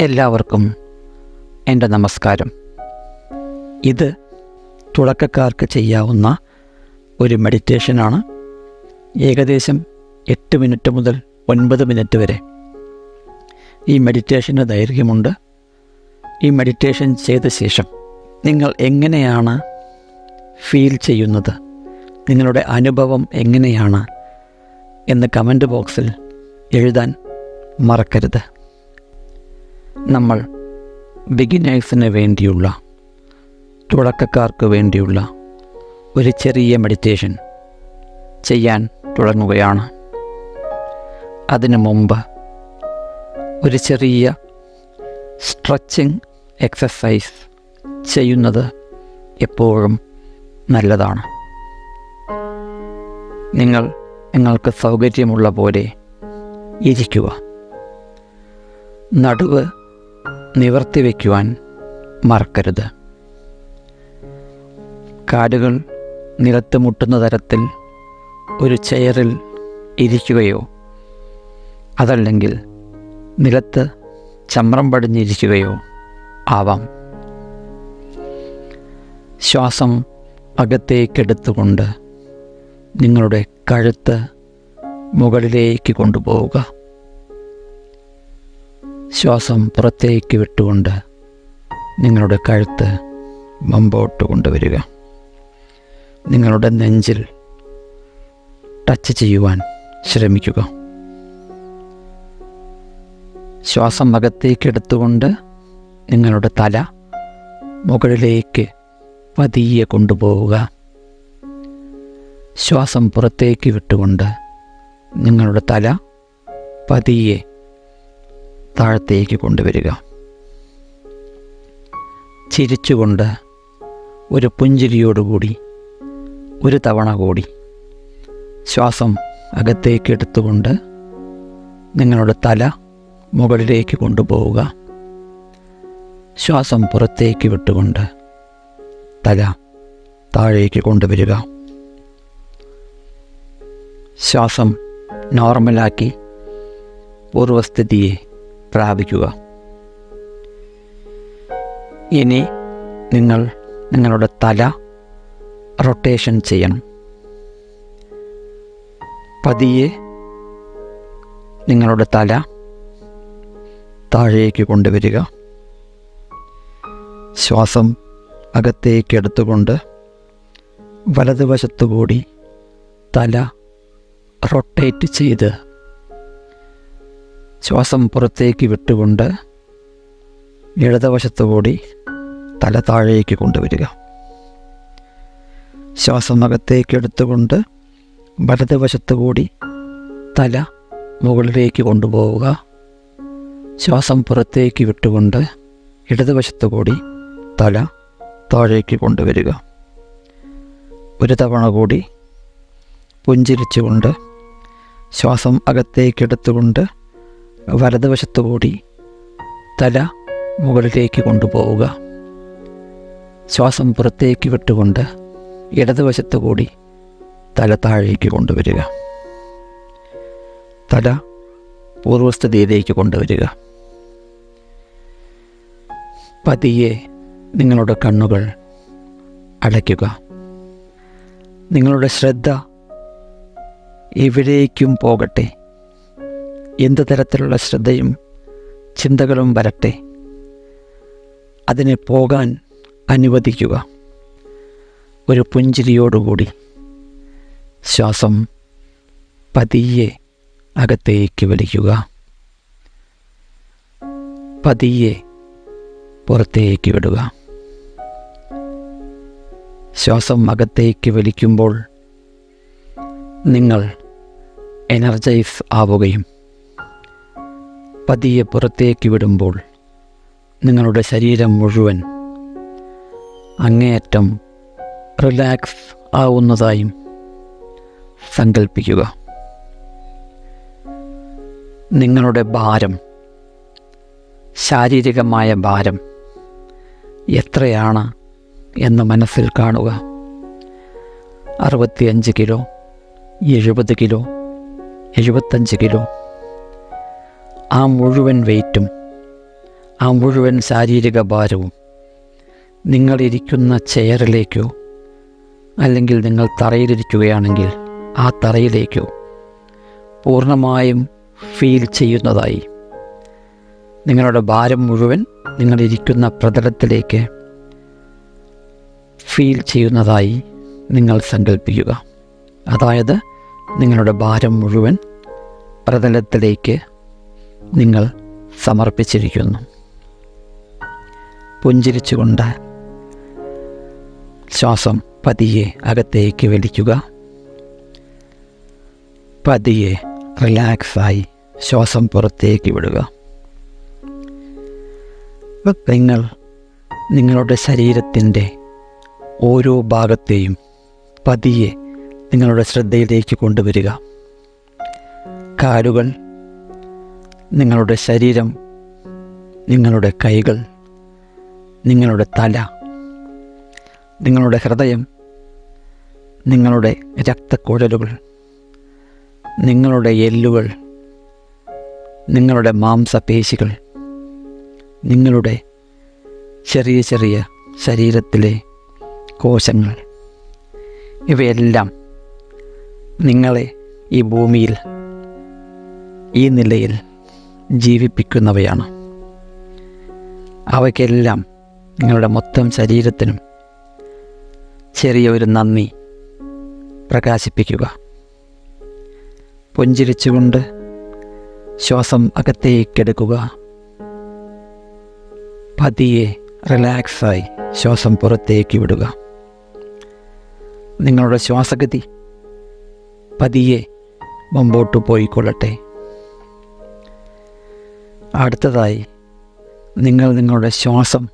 എല്ലാവർക്കും എന്റെ നമസ്കാരം. ഇത് തുടക്കക്കാർക്ക് ചെയ്യാവുന്ന ഒരു മെഡിറ്റേഷനാണ്. ഏകദേശം എട്ട് മിനിറ്റ് മുതൽ ഒൻപത് മിനിറ്റ് വരെ ഈ മെഡിറ്റേഷന്റെ ദൈർഘ്യമുണ്ട്. ഈ മെഡിറ്റേഷൻ ചെയ്ത ശേഷം നിങ്ങൾ എങ്ങനെയാണ് ഫീൽ ചെയ്യുന്നത്? നിങ്ങളുടെ അനുഭവം എങ്ങനെയാണ്? എന്ന് കമന്റ് ബോക്സിൽ എഴുതാൻ മറക്കരുത്. നമ്മൾ ബിഗിനേഴ്സിന് വേണ്ടിയുള്ള തുടക്കക്കാർക്ക് വേണ്ടിയുള്ള ഒരു ചെറിയ മെഡിറ്റേഷൻ ചെയ്യാൻ തുടങ്ങുകയാണ്. അതിനു മുമ്പ് ഒരു ചെറിയ സ്ട്രെച്ചിങ് എക്സസൈസ് ചെയ്യുന്നത് എപ്പോഴും നല്ലതാണ്. നിങ്ങൾ നിങ്ങൾക്ക് സൗകര്യമുള്ള പോലെ ഇരിക്കുക. നടുവ് നിവർത്തി വയ്ക്കുവാൻ മറക്കരുത്. കാടുകൾ നിലത്ത് മുട്ടുന്ന തരത്തിൽ ഒരു ചെയറിൽ ഇരിക്കുകയോ അതല്ലെങ്കിൽ നിലത്ത് ചമ്രം പടിഞ്ഞിരിക്കുകയോ ആവാം. ശ്വാസം അകത്തേക്കെടുത്തുകൊണ്ട് നിങ്ങളുടെ കഴുത്ത് മുകളിലേക്ക് കൊണ്ടുപോവുക. ശ്വാസം പുറത്തേക്ക് വിട്ടുകൊണ്ട് നിങ്ങളുടെ കഴുത്ത് മുമ്പോട്ട് കൊണ്ടുവരിക. നിങ്ങളുടെ നെഞ്ചിൽ ടച്ച് ചെയ്യുവാൻ ശ്രമിക്കുക. ശ്വാസം അകത്തേക്ക് എടുത്തുകൊണ്ട് നിങ്ങളുടെ തല മുകളിലേക്ക് പതിയെ കൊണ്ടുപോവുക. ശ്വാസം പുറത്തേക്ക് വിട്ടുകൊണ്ട് നിങ്ങളുടെ തല പതിയെ താഴത്തേക്ക് കൊണ്ടുവരിക. ചിരിച്ചുകൊണ്ട് ഒരു പുഞ്ചിരിയോടുകൂടി ഒരു തവണ കൂടി ശ്വാസം അകത്തേക്ക് എടുത്തുകൊണ്ട് നിങ്ങളുടെ തല മുകളിലേക്ക് കൊണ്ടുപോവുക. ശ്വാസം പുറത്തേക്ക് വിട്ടുകൊണ്ട് തല താഴേക്ക് കൊണ്ടുവരിക. ശ്വാസം നോർമലാക്കി പൂർവസ്ഥിതിയെ പ്രാപിക്കുക. ഇനി നിങ്ങൾ നിങ്ങളുടെ തല റൊട്ടേഷൻ ചെയ്യണം. പതിയെ നിങ്ങളുടെ തല താഴേക്ക് കൊണ്ടുവരിക. ശ്വാസം അകത്തേക്ക് എടുത്തുകൊണ്ട് വലതുവശത്തുകൂടി തല റൊട്ടേറ്റ് ചെയ്ത് ശ്വാസം പുറത്തേക്ക് വിട്ടുകൊണ്ട് ഇടതുവശത്തുകൂടി തല താഴേക്ക് കൊണ്ടുവരിക. ശ്വാസം അകത്തേക്ക് എടുത്തുകൊണ്ട് വലതുവശത്തുകൂടി തല മുകളിലേക്ക് കൊണ്ടുപോവുക. ശ്വാസം പുറത്തേക്ക് വിട്ടുകൊണ്ട് ഇടതുവശത്തുകൂടി തല താഴേക്ക് കൊണ്ടുവരിക. ഒരു തവണ കൂടി പുഞ്ചിരിച്ചുകൊണ്ട് ശ്വാസം അകത്തേക്കെടുത്തുകൊണ്ട് വലതുവശത്തുകൂടി തല മുകളിലേക്ക് കൊണ്ടുപോവുക. ശ്വാസം പുറത്തേക്ക് വിട്ടുകൊണ്ട് ഇടതുവശത്തുകൂടി തല താഴേക്ക് കൊണ്ടുവരിക. തല പൂർവസ്ഥിതിയിലേക്ക് കൊണ്ടുവരിക. പതിയെ നിങ്ങളുടെ കണ്ണുകൾ അടയ്ക്കുക. നിങ്ങളുടെ ശ്രദ്ധ എവിടേക്കും പോകട്ടെ. എന്ത് തരത്തിലുള്ള ശ്രദ്ധയും ചിന്തകളും വരട്ടെ. അതിനെ പോകാൻ അനുവദിക്കുക. ഒരു പുഞ്ചിരിയോടുകൂടി ശ്വാസം പതിയെ അകത്തേക്ക് വലിക്കുക. പതിയെ പുറത്തേക്ക് വിടുക. ശ്വാസം അകത്തേക്ക് വലിക്കുമ്പോൾ നിങ്ങൾ എനർജൈസ് ആവുകയും പതിയെ പുറത്തേക്ക് വിടുമ്പോൾ നിങ്ങളുടെ ശരീരം മുഴുവൻ അങ്ങേയറ്റം റിലാക്സ് ആവുന്നതായും സങ്കൽപ്പിക്കുക. നിങ്ങളുടെ ഭാരം ശാരീരികമായ ഭാരം എത്രയാണ് എന്ന് മനസ്സിൽ കാണുക. അറുപത്തിയഞ്ച് കിലോ എഴുപത് കിലോ എഴുപത്തഞ്ച് കിലോ ആ മുഴുവൻ വെയിറ്റും ആ മുഴുവൻ ശാരീരിക ഭാരവും നിങ്ങളിരിക്കുന്ന ചെയറിലേക്കോ അല്ലെങ്കിൽ നിങ്ങൾ തറയിലിരിക്കുകയാണെങ്കിൽ ആ തറയിലേക്കോ പൂർണമായും ഫീൽ ചെയ്യുന്നതായി. നിങ്ങളുടെ ഭാരം മുഴുവൻ നിങ്ങളിരിക്കുന്ന പ്രതലത്തിലേക്ക് ഫീൽ ചെയ്യുന്നതായി നിങ്ങൾ സങ്കല്പിക്കുക അതായത് നിങ്ങളുടെ ഭാരം മുഴുവൻ പ്രതലത്തിലേക്ക് നിങ്ങൾ സമർപ്പിച്ചിരിക്കുന്നു. പുഞ്ചിരിച്ചുകൊണ്ട് ശ്വാസം പതിയെ അകത്തേക്ക് വലിക്കുക. പതിയെ റിലാക്സായി ശ്വാസം പുറത്തേക്ക് വിടുക. നിങ്ങൾ നിങ്ങളുടെ ശരീരത്തിന്റെ ഓരോ ഭാഗത്തെയും പതിയെ നിങ്ങളുടെ ശ്രദ്ധയിലേക്ക് കൊണ്ടുവരിക. കാലുകൾ നിങ്ങളുടെ ശരീരം നിങ്ങളുടെ കൈകൾ നിങ്ങളുടെ തല നിങ്ങളുടെ ഹൃദയം നിങ്ങളുടെ രക്തക്കുഴലുകൾ നിങ്ങളുടെ എല്ലുകൾ നിങ്ങളുടെ മാംസപേശികൾ നിങ്ങളുടെ ചെറിയ ചെറിയ ശരീരത്തിലെ കോശങ്ങൾ ഇവയെല്ലാം നിങ്ങളെ ഈ ഭൂമിയിൽ ഈ നിലയിൽ ജീവിപ്പിക്കുന്നവയാണ്. അവയ്ക്കെല്ലാം നിങ്ങളുടെ മൊത്തം ശരീരത്തിനും ചെറിയൊരു നന്ദി പ്രകാശിപ്പിക്കുക. പുഞ്ചിരിച്ചുകൊണ്ട് ശ്വാസം അകത്തേക്കെടുക്കുക. പതിയെ റിലാക്സായി ശ്വാസം പുറത്തേക്ക് വിടുക. നിങ്ങളുടെ ശ്വാസഗതി പതിയെ മുമ്പോട്ട് പോയിക്കൊള്ളട്ടെ. അടുത്തതായി നിങ്ങൾ നിങ്ങളുടെ ശ്വാസം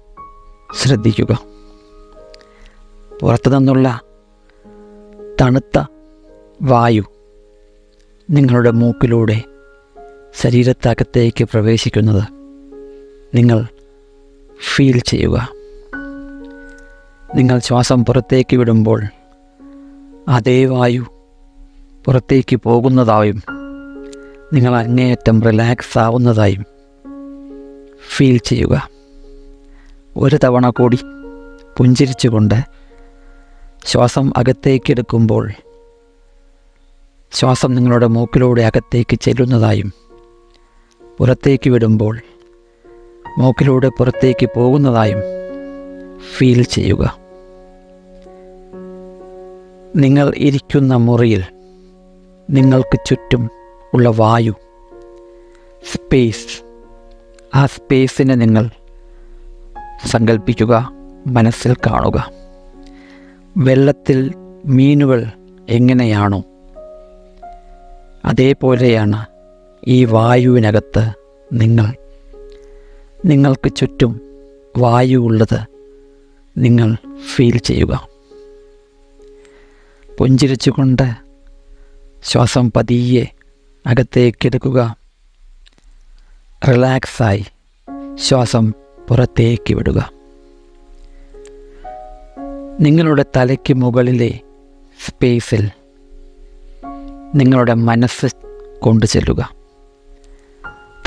ശ്രദ്ധിക്കുക. പുറത്തു നിന്നുള്ള തണുത്ത വായു നിങ്ങളുടെ മൂക്കിലൂടെ ശരീരത്തകത്തേക്ക് പ്രവേശിക്കുന്നത് നിങ്ങൾ ഫീൽ ചെയ്യുക. നിങ്ങൾ ശ്വാസം പുറത്തേക്ക് വിടുമ്പോൾ അതേ വായു പുറത്തേക്ക് പോകുന്നതായും നിങ്ങൾ അങ്ങേയറ്റം റിലാക്സ് ആവുന്നതായും ഫീൽ ചെയ്യുക. ഒരു തവണ കൂടി പുഞ്ചിരിച്ചുകൊണ്ട് ശ്വാസം അകത്തേക്കെടുക്കുമ്പോൾ ശ്വാസം നിങ്ങളുടെ മൂക്കിലൂടെ അകത്തേക്ക് ചെല്ലുന്നതായും പുറത്തേക്ക് വിടുമ്പോൾ മൂക്കിലൂടെ പുറത്തേക്ക് പോകുന്നതായും ഫീൽ ചെയ്യുക. നിങ്ങൾ ഇരിക്കുന്ന മുറിയിൽ നിങ്ങൾക്ക് ചുറ്റും ഉള്ള വായു സ്പേസ് ആ സ്പേസിനെ നിങ്ങൾ സങ്കല്പിക്കുക മനസ്സിൽ കാണുക. വെള്ളത്തിൽ മീനുകൾ എങ്ങനെയാണോ അതേപോലെയാണ് ഈ വായുവിനകത്ത് നിങ്ങൾ. നിങ്ങൾക്ക് ചുറ്റും വായു ഉള്ളത് നിങ്ങൾ ഫീൽ ചെയ്യുക. പുഞ്ചിരിച്ചുകൊണ്ട് ശ്വാസം പതിയെ അകത്തേക്കെടുക്കുക. റിലാക്സായി. ശ്വാസം പുറത്തേക്ക് വിടുക. നിങ്ങളുടെ തലയ്ക്ക് മുകളിലെ സ്പേസിൽ നിങ്ങളുടെ മനസ്സ് കൊണ്ടു ചെല്ലുക.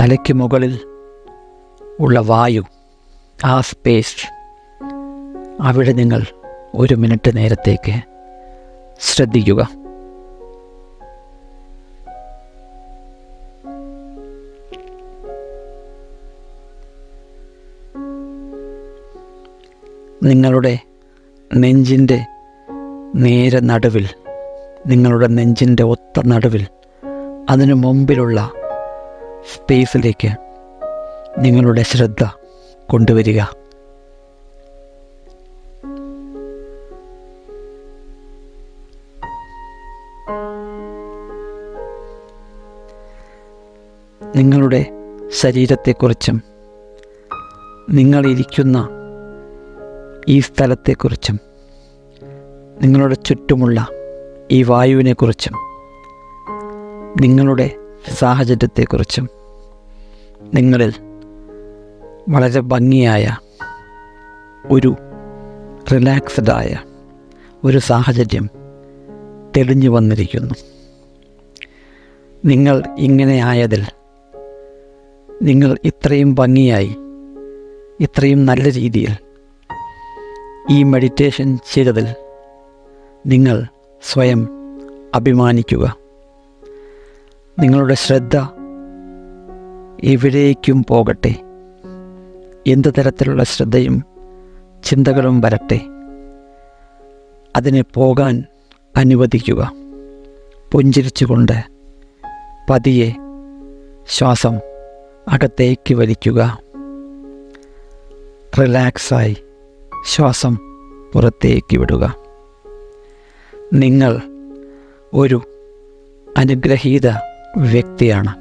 തലയ്ക്ക് മുകളിൽ ഉള്ള വായു ആ സ്പേസ് അവിടെ നിങ്ങൾ ഒരു മിനിറ്റ് നേരത്തേക്ക് ശ്രദ്ധിക്കുക. നിങ്ങളുടെ നെഞ്ചിന്റെ നേരെ നടുവിൽ നിങ്ങളുടെ നെഞ്ചിന്റെ ഒത്ത നടുവിൽ അതിനു മുമ്പിലുള്ള സ്പേസിലേക്ക് നിങ്ങളുടെ ശ്രദ്ധ കൊണ്ടുവരിക. നിങ്ങളുടെ ശരീരത്തെക്കുറിച്ചും നിങ്ങളിരിക്കുന്ന ഈ സ്ഥലത്തെക്കുറിച്ചും നിങ്ങളുടെ ചുറ്റുമുള്ള ഈ വായുവിനെക്കുറിച്ചും നിങ്ങളുടെ സാഹചര്യത്തെക്കുറിച്ചും നിങ്ങളിൽ വളരെ ഭംഗിയായ ഒരു റിലാക്സ്ഡായ ഒരു സാഹചര്യം തെളിഞ്ഞു വന്നിരിക്കുന്നു. നിങ്ങൾ ഇങ്ങനെ ആയതിൽ നിങ്ങൾ ഇത്രയും ഭംഗിയായി ഇത്രയും നല്ല രീതിയിൽ ഈ മെഡിറ്റേഷൻ ചെയ്തതിൽ നിങ്ങൾ സ്വയം അഭിമാനിക്കുക. നിങ്ങളുടെ ശ്രദ്ധ എവിടേക്കും പോകട്ടെ. എന്ത് തരത്തിലുള്ള ശ്രദ്ധയും ചിന്തകളും വരട്ടെ. അതിനെ പോകാൻ അനുവദിക്കുക. പുഞ്ചിരിച്ചുകൊണ്ട് പതിയെ ശ്വാസം അകത്തേക്ക് വലിക്കുക. റിലാക്സായി. ശ്വാസം പുറത്തേക്ക് വിടുക. നിങ്ങൾ ഒരു അനുഗ്രഹീത വ്യക്തിയാണ്.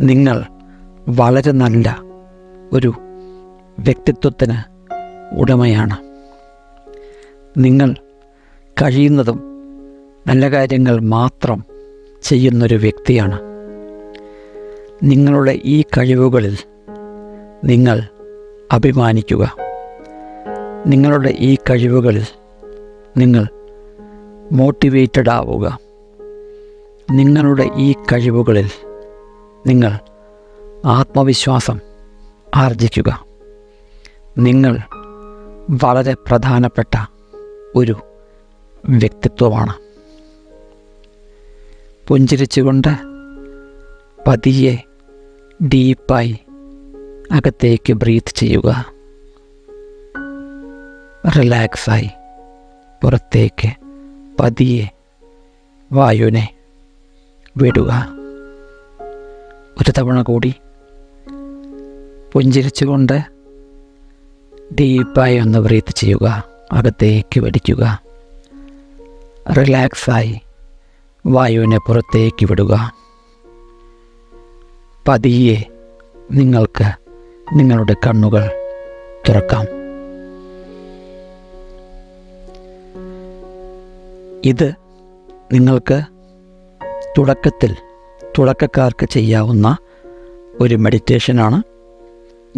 നിങ്ങൾ വളരെ നല്ല ഒരു വ്യക്തിത്വത്തിന് ഉടമയാണ്. നിങ്ങൾ കഴിയുന്നതും നല്ല കാര്യങ്ങൾ മാത്രം ചെയ്യുന്നൊരു വ്യക്തിയാണ്. നിങ്ങളുടെ ഈ കഴിവുകളിൽ നിങ്ങൾ അഭിമാനിക്കുക. നിങ്ങളുടെ ഈ കഴിവുകളിൽ നിങ്ങൾ മോട്ടിവേറ്റഡ് ആവുക. നിങ്ങളുടെ ഈ കഴിവുകളിൽ നിങ്ങൾ ആത്മവിശ്വാസം ആർജിക്കുക. നിങ്ങൾ വളരെ പ്രധാനപ്പെട്ട ഒരു വ്യക്തിത്വമാണ്. പുഞ്ചിരിച്ചുകൊണ്ട് പതിയെ ഡീപ്പായി അകത്തേക്ക് ബ്രീത്ത് ചെയ്യുക. റിലാക്സായി പുറത്തേക്ക് പതിയെ വായുവിനെ വിടുക. ഒരു തവണ കൂടി പുഞ്ചിരിച്ചുകൊണ്ട് ഡീപ്പായി ഒന്ന് ബ്രീത്ത് ചെയ്യുക അകത്തേക്ക് വലിക്കുക. റിലാക്സായി വായുവിനെ പുറത്തേക്ക് വിടുക. പതിയെ നിങ്ങൾക്ക് നിങ്ങളുടെ കണ്ണുകൾ തുറക്കാം. ഇത് നിങ്ങൾക്ക് തുടക്കത്തിൽ തുടക്കക്കാർക്ക് ചെയ്യാവുന്ന ഒരു മെഡിറ്റേഷനാണ്.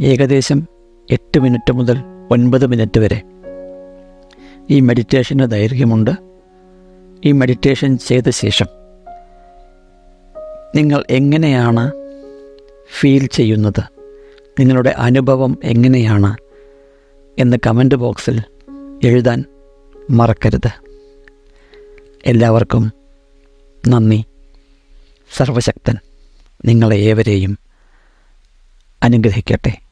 ഏകദേശം എട്ട് മിനിറ്റ് മുതൽ ഒൻപത് മിനിറ്റ് വരെ ഈ മെഡിറ്റേഷന് ദൈർഘ്യമുണ്ട്. ഈ മെഡിറ്റേഷൻ ചെയ്ത ശേഷം നിങ്ങൾ എങ്ങനെയാണ് ഫീൽ ചെയ്യുന്നത്? നിങ്ങളുടെ അനുഭവം എങ്ങനെയാണ്? എന്ന് കമന്റ് ബോക്സിൽ എഴുതാൻ മറക്കരുത്. എല്ലാവർക്കും നന്ദി. സർവശക്തൻ നിങ്ങളെ ഏവരെയും അനുഗ്രഹിക്കട്ടെ.